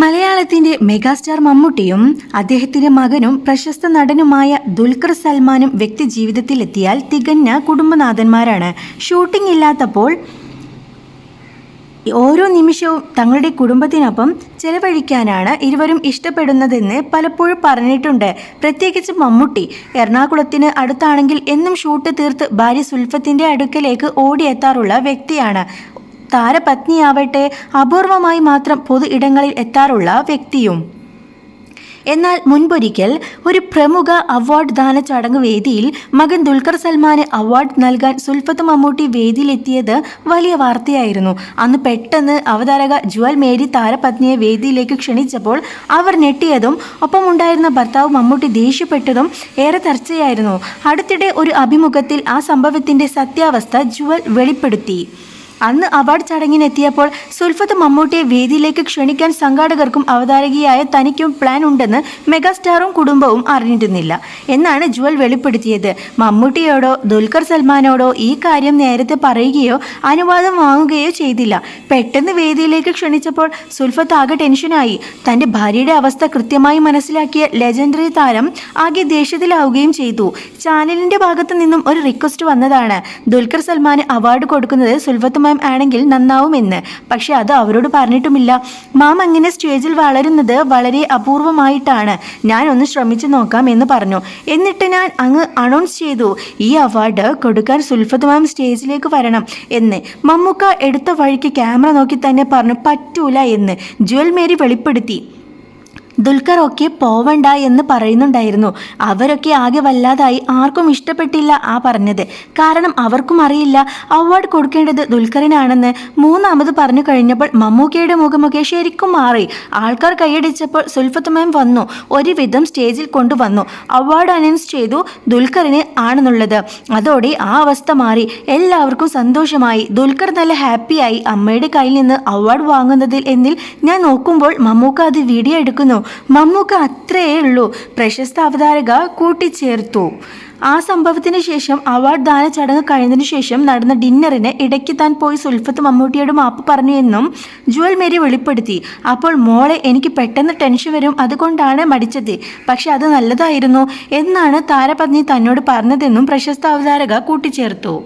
മലയാളത്തിന്റെ മെഗാസ്റ്റാർ മമ്മൂട്ടിയും അദ്ദേഹത്തിന്റെ മകനും പ്രശസ്ത നടനുമായ ദുൽഖർ സൽമാനും വ്യക്തി ജീവിതത്തിലെത്തിയാൽ തികഞ്ഞ കുടുംബനാഥന്മാരാണ്. ഷൂട്ടിംഗ് ഇല്ലാത്തപ്പോൾ ഓരോ നിമിഷവും തങ്ങളുടെ കുടുംബത്തിനൊപ്പം ചെലവഴിക്കാനാണ് ഇരുവരും ഇഷ്ടപ്പെടുന്നതെന്ന് പലപ്പോഴും പറഞ്ഞിട്ടുണ്ട്. പ്രത്യേകിച്ച് മമ്മൂട്ടി. എറണാകുളത്തിന് അടുത്താണെങ്കിൽ എന്നും ഷൂട്ട് തീർത്ത് ഭാര്യ സുൽഫത്തിന്റെ അടുക്കലേക്ക് ഓടിയെത്താറുള്ള വ്യക്തിയാണ്. താരപത്നിയാവട്ടെ അപൂർവമായി മാത്രം പൊതു ഇടങ്ങളിൽ എത്താറുള്ള വ്യക്തിയും. എന്നാൽ മുൻപൊരിക്കൽ ഒരു പ്രമുഖ അവാർഡ് ദാന ചടങ്ങ് വേദിയിൽ മകൻ ദുൽഖർ സൽമാന് അവാർഡ് നൽകാൻ സുൽഫത്ത് മമ്മൂട്ടി വേദിയിലെത്തിയത് വലിയ വാർത്തയായിരുന്നു. അന്ന് പെട്ടെന്ന് അവതാരക ജുവൽ മേരി താരപത്നിയെ വേദിയിലേക്ക് ക്ഷണിച്ചപ്പോൾ അവർ ഞെട്ടിയതും ഒപ്പമുണ്ടായിരുന്ന ഭർത്താവ് മമ്മൂട്ടി ദേഷ്യപ്പെട്ടതും ഏറെ ചർച്ചയായിരുന്നു. അടുത്തിടെ ഒരു അഭിമുഖത്തിൽ ആ സംഭവത്തിന്റെ സത്യാവസ്ഥ ജുവൽ വെളിപ്പെടുത്തി. അന്ന് അവാർഡ് ചടങ്ങിനെത്തിയപ്പോൾ സുൽഫത്ത് മമ്മൂട്ടിയെ വേദിയിലേക്ക് ക്ഷണിക്കാൻ സംഘാടകർക്കും അവതാരകയായ തനിക്കും പ്ലാൻ ഉണ്ടെന്ന് മെഗാസ്റ്റാറും കുടുംബവും അറിഞ്ഞിരുന്നില്ല. എന്നാണ് ജുവൽ വെളിപ്പെടുത്തിയത്. മമ്മൂട്ടിയോടോ ദുൽഖർ സൽമാനോടോ ഈ കാര്യം നേരത്തെ പറയുകയോ അനുവാദം വാങ്ങുകയോ ചെയ്തില്ല. പെട്ടെന്ന് വേദിയിലേക്ക് ക്ഷണിച്ചപ്പോൾ സുൽഫത്ത് ആകെ ടെൻഷനായി. തന്റെ ഭാര്യയുടെ അവസ്ഥ കൃത്യമായി മനസ്സിലാക്കിയ ലെജൻഡറി താരം ആകെ ദേഷ്യത്തിലാവുകയും ചെയ്തു. ചാനലിന്റെ ഭാഗത്തു നിന്നും ഒരു റിക്വസ്റ്റ് വന്നതാണ്. ദുൽഖർ സൽമാന് അവാർഡ് കൊടുക്കുന്നത് സുൽഫത്ത് മാം ആണെങ്കിൽ നന്നാവുമെന്ന് പക്ഷെ അത് അവരോട് പറഞ്ഞിട്ടുമില്ല. മാം അങ്ങനെ സ്റ്റേജിൽ വളരുന്നത് വളരെ അപൂർവമായിട്ടാണ്. ഞാൻ ഒന്ന് ശ്രമിച്ചു നോക്കാം എന്ന് പറഞ്ഞു. എന്നിട്ട് ഞാൻ അങ്ങ് അനൗൺസ് ചെയ്തു ഈ അവാർഡ് കൊടുക്കാൻ സുൽഫത്ത് മാം സ്റ്റേജിലേക്ക് വരണം എന്ന്. മമ്മൂക്ക എടുത്ത വഴിക്ക് ക്യാമറ നോക്കി തന്നെ പറഞ്ഞു പറ്റൂല എന്ന്. ജുവൽ മേരി വെളിപ്പെടുത്തി. ദുൽഖർ ഒക്കെ പോവണ്ട എന്ന് പറയുന്നുണ്ടായിരുന്നു. അവരൊക്കെ ആകെ വല്ലാതായി. ആർക്കും ഇഷ്ടപ്പെട്ടില്ല ആ പറഞ്ഞത്. കാരണം അവർക്കും അറിയില്ല അവാർഡ് കൊടുക്കേണ്ടത് ദുൽഖറിനാണെന്ന്. മൂന്നാമത് പറഞ്ഞു കഴിഞ്ഞപ്പോൾ മമ്മൂക്കയുടെ മുഖമൊക്കെ ശരിക്കും മാറി. ആൾക്കാർ കൈയടിച്ചപ്പോൾ സുൽഫത്ത് മാം വന്നു. ഒരുവിധം സ്റ്റേജിൽ കൊണ്ടുവന്നു. അവാർഡ് അനൗൺസ് ചെയ്തു ദുൽഖറിന് ആണെന്നുള്ളത്. അതോടെ ആ അവസ്ഥ മാറി. എല്ലാവർക്കും സന്തോഷമായി. ദുൽഖർ നല്ല ഹാപ്പിയായി. അമ്മയുടെ കയ്യിൽ നിന്ന് അവാർഡ് വാങ്ങുന്നതിൽ എന്നിൽ ഞാൻ നോക്കുമ്പോൾ മമ്മൂക്ക അത് വീഡിയോ എടുക്കുന്നു. മമ്മൂക്ക അത്രയേ ഉള്ളൂ. പ്രശസ്ത അവതാരക കൂട്ടിച്ചേർത്തു. ആ സംഭവത്തിന് ശേഷം അവാർഡ് ദാന ചടങ്ങ് കഴിഞ്ഞതിന് ശേഷം നടന്ന ഡിന്നറിന് ഇടയ്ക്ക് താൻ പോയി സുൽഫത്ത് മമ്മൂട്ടിയോട് മാപ്പ് പറഞ്ഞു എന്നും ജുവൽ മേരി വെളിപ്പെടുത്തി. അപ്പോൾ മോളെ എനിക്ക് പെട്ടെന്ന് ടെൻഷൻ വരും. അതുകൊണ്ടാണ് മടിച്ചത്. പക്ഷെ അത് നല്ലതായിരുന്നു എന്നാണ് താരപത്നി തന്നോട് പറഞ്ഞതെന്നും പ്രശസ്ത അവതാരക കൂട്ടിച്ചേർത്തു.